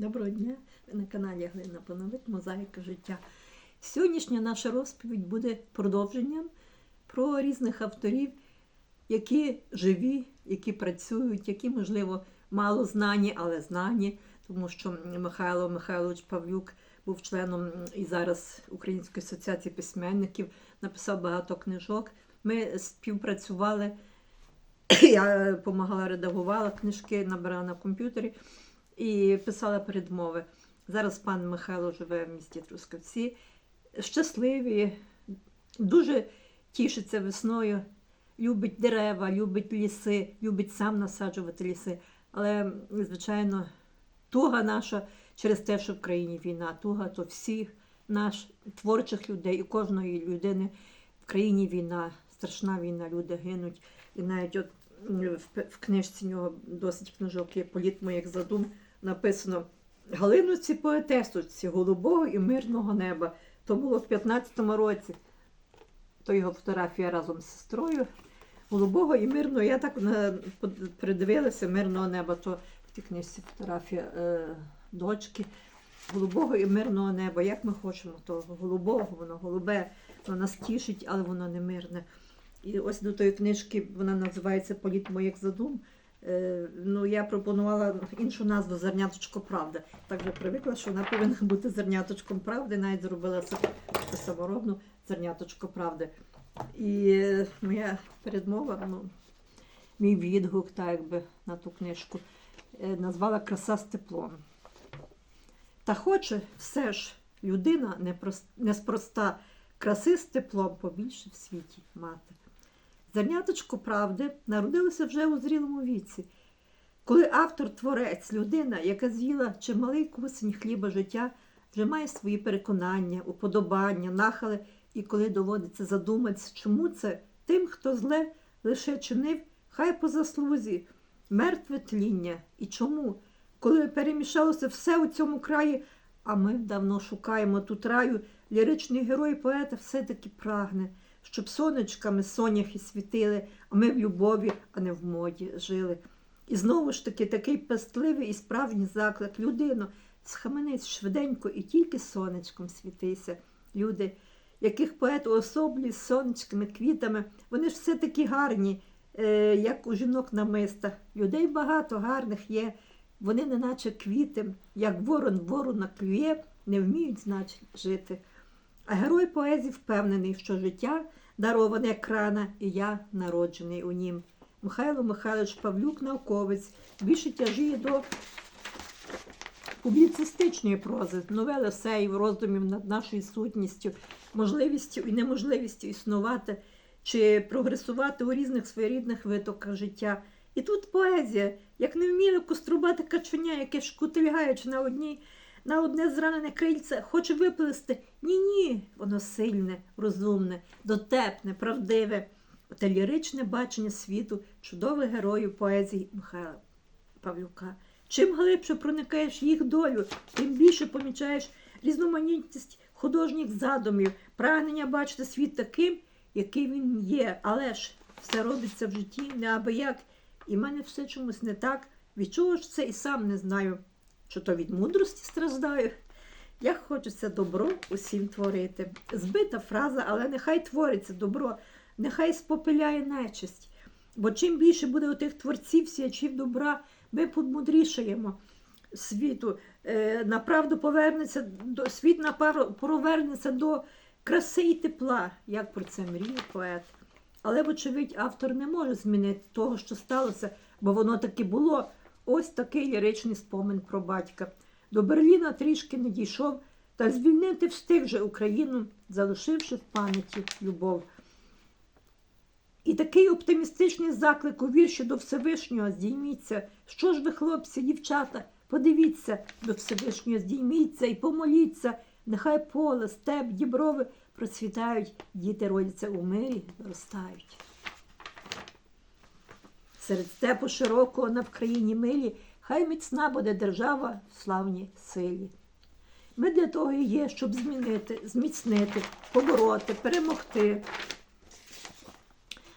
Доброго дня! Ви на каналі Глина Пановит Мозаїка життя. Сьогоднішня наша розповідь буде продовженням про різних авторів, які живі, які працюють, які, можливо, мало знані, але знані, тому що Михайло Михайлович Павлюк був членом і зараз Української асоціації письменників, написав багато книжок. Ми співпрацювали. Я допомагала, редагувала книжки, набирала на комп'ютері і писала передмови. Зараз пан Михайло живе в місті Трускавці. Щасливі, дуже тішиться весною, любить дерева, любить ліси, любить сам насаджувати ліси. Але, звичайно, туга наша через те, що в країні війна, туга то всіх наш творчих людей і кожної людини в країні війна, страшна війна, люди гинуть. І навіть от в, книжці нього досить книжок є політ моїх задум написано Галинуці поетесочці голубого і мирного неба. То було в 15-му році. То його фотографія разом з сестрою. Голубого і мирного. Я так придивилася мирного неба, то в тій книжці фотографія е, дочки. Голубого і мирного неба. Як ми хочемо, то голубого, воно голубе, воно нас тішить, але воно не мирне. І ось до тої книжки вона називається Політ моїх задум. Е, ну, я пропонувала іншу назву Зерняточко правди. Так вже привикла, що вона повинна бути зерняточком правди, навіть зробила саморобну зерняточко правди. І е, моя передмова, ну, мій відгук, так якби на ту книжку, е, назвала Краса з теплом. Та хоче все ж людина неспроста краси з теплом побільше в світі мати. Зерняточко правди народилося вже у зрілому віці, коли автор-творець, людина, яка з'їла чималий кусень хліба життя, вже має свої переконання, уподобання, нахили, і коли доводиться задуматися, чому це тим, хто зле лише чинив, хай по заслузі, мертве тління. І чому, коли перемішалося все у цьому краї, а ми давно шукаємо тут раю, ліричний герой поета все-таки прагне щоб сонечками соняхи світили, а ми в любові, а не в моді жили. І знову ж таки такий пестливий і справжній заклик. Людино, схаменись швиденько і тільки сонечком світися. Люди, яких поет уособлює з сонечками, квітами, вони ж все таки гарні, е, як у жінок намиста. Людей багато гарних є. Вони неначе квіти, як ворон ворона клює, не вміють, значить, жити. А герой поезії впевнений, що життя дароване як рана, і я народжений у нім. Михайло Михайлович Павлюк, науковець, більше тяжіє до публіцистичної прози, новели есеїв, роздумів над нашою сутністю, можливістю і неможливістю існувати чи прогресувати у різних своєрідних витоках життя. І тут поезія, як невміле кострубате каченя, яке шкутильгаючи на одній на одне зранене крильце хоче виплести. Ні, ні, воно сильне, розумне, дотепне, правдиве, та ліричне бачення світу чудових героїв поезії Михайла Павлюка. Чим глибше проникаєш їх долю, тим більше помічаєш різноманітність художніх задумів, прагнення бачити світ таким, який він є. Але ж все робиться в житті неабияк, і в мене все чомусь не так. Від чого ж це і сам не знаю що то від мудрості страждаю. Як хочеться добро усім творити. Збита фраза, але нехай твориться добро, нехай спопиляє нечисть. Бо чим більше буде у тих творців, сіячів добра, ми помудрішаємо світу. Е, направду повернеться до світ напару повернеться до краси і тепла, як про це мріє поет. Але, вочевидь, автор не може змінити того, що сталося, бо воно таки було. Ось такий ліричний спомин про батька. До Берліна трішки не дійшов, та звільнити встиг же Україну, залишивши в пам'яті любов. І такий оптимістичний заклик у вірші до Всевишнього здійміться. Що ж ви, хлопці, дівчата, подивіться до Всевишнього, здійміться і помоліться. Нехай поле, степ, діброви процвітають, діти родяться у мирі, зростають. Серед степу широкого на Вкраїні милі, хай міцна буде держава в славній силі. Ми для того і є, щоб змінити, зміцнити, побороти, перемогти.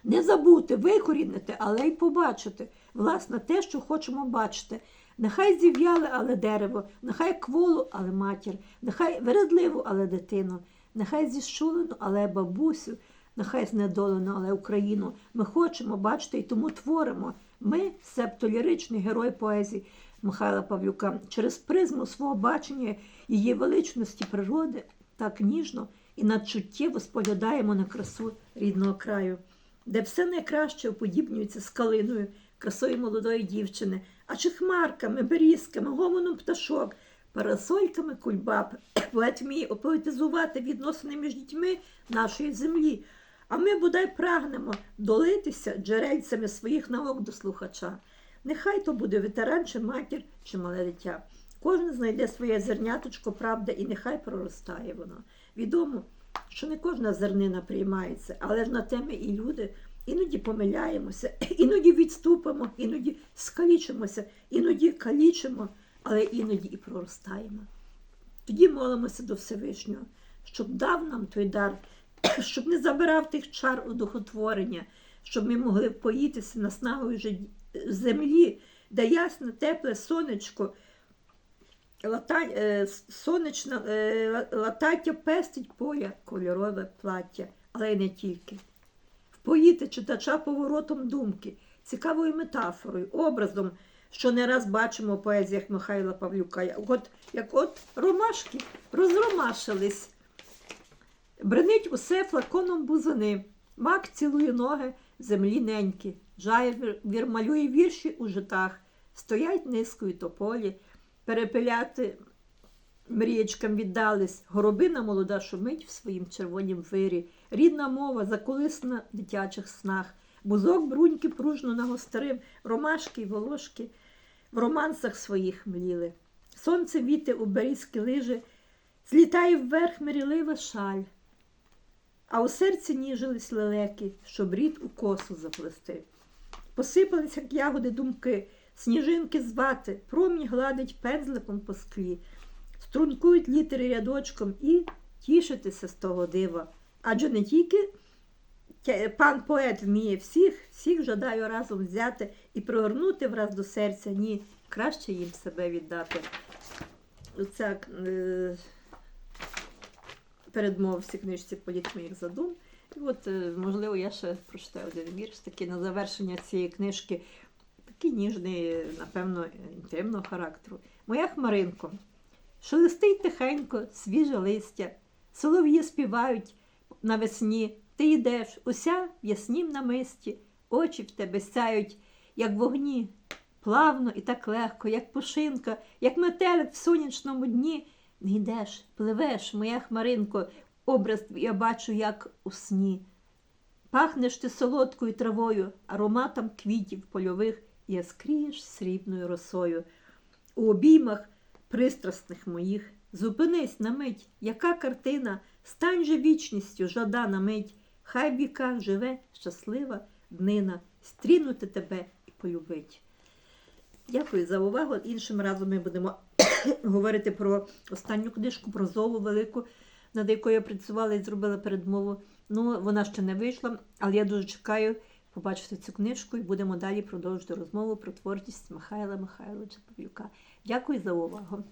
Не забути, викорінити, але й побачити, власне, те, що хочемо бачити. Нехай зів'яле, але дерево, нехай кволу, але матір, нехай вередливу, але дитину, нехай зіщулену, але бабусю, нехай знедолену, але Україну. Ми хочемо, бачите, і тому творимо. Ми, себто ліричний герой поезії Михайла Павлюка, через призму свого бачення її величності природи так ніжно і надчуттєво споглядаємо на красу рідного краю, де все найкраще уподібнюється з калиною, красою молодої дівчини, а чи хмарками, берізками, гомоном пташок, парасольками кульбаб. Поет вміє опоетизувати відносини між дітьми нашої землі. А ми бодай прагнемо долитися джерельцями своїх наук до слухача. Нехай то буде ветеран, чи матір, чи мале дитя. Кожен знайде своє зерняточко, правда, і нехай проростає воно. Відомо, що не кожна зернина приймається, але ж на теми і люди іноді помиляємося, іноді відступимо, іноді скалічимося, іноді калічимо, але іноді і проростаємо. Тоді молимося до Всевишнього, щоб дав нам той дар, щоб не забирав тих чар у духотворення, щоб ми могли поїтися наснагою землі, де ясне, тепле сонечко, лата, е, с- е, латаття пестить поля, кольорове плаття, але й не тільки. Впоїти читача поворотом думки, цікавою метафорою, образом, що не раз бачимо в поезіях Михайла Павлюка. От, як от ромашки розромашились. Бренить усе флаконом бузини, мак цілує ноги, землі неньки, жає вір- малює вірші у житах, стоять низкою тополі, перепиляти мріячкам віддались, горобина молода шумить в своїм червонім вирі, рідна мова заколисна в дитячих снах, бузок бруньки пружно нагострив, ромашки й волошки в романсах своїх мліли. Сонце віте у берізькі лижи, злітає вверх мирілива шаль, а у серці ніжились лелеки, щоб рід у косу заплести. Посипались, як ягоди думки, сніжинки звати, промінь гладить пензликом по склі, стрункують літери рядочком і тішитися з того дива. Адже не тільки пан поет вміє всіх, всіх жадаю разом взяти і пригорнути враз до серця, ні, краще їм себе віддати. Оця е, передмова в цій книжці політ моїх задум. І от, е, можливо, я ще прочитаю один вірш такий на завершення цієї книжки, такий ніжний, напевно, інтимного характеру. Моя хмаринко, шелестить тихенько, свіже листя, солов'ї співають навесні. Ти йдеш, уся в яснім намисті, очі в тебе сяють, як вогні, плавно і так легко, як пушинка, як метелик в сонячному дні. Йдеш, пливеш, моя хмаринко, образ я бачу, як у сні. Пахнеш ти солодкою травою, ароматом квітів польових яскрієш срібною росою. У обіймах пристрасних моїх зупинись на мить, яка картина, стань же вічністю, жадана мить, хай в віках живе щаслива днина, стрінути тебе і полюбить. Дякую за увагу. Іншим разом ми будемо говорити про останню книжку, про Золу велику, над якою я працювала і зробила передмову. Ну, вона ще не вийшла, але я дуже чекаю побачити цю книжку і будемо далі продовжувати розмову про творчість Михайла Михайловича Павлюка. Дякую за увагу.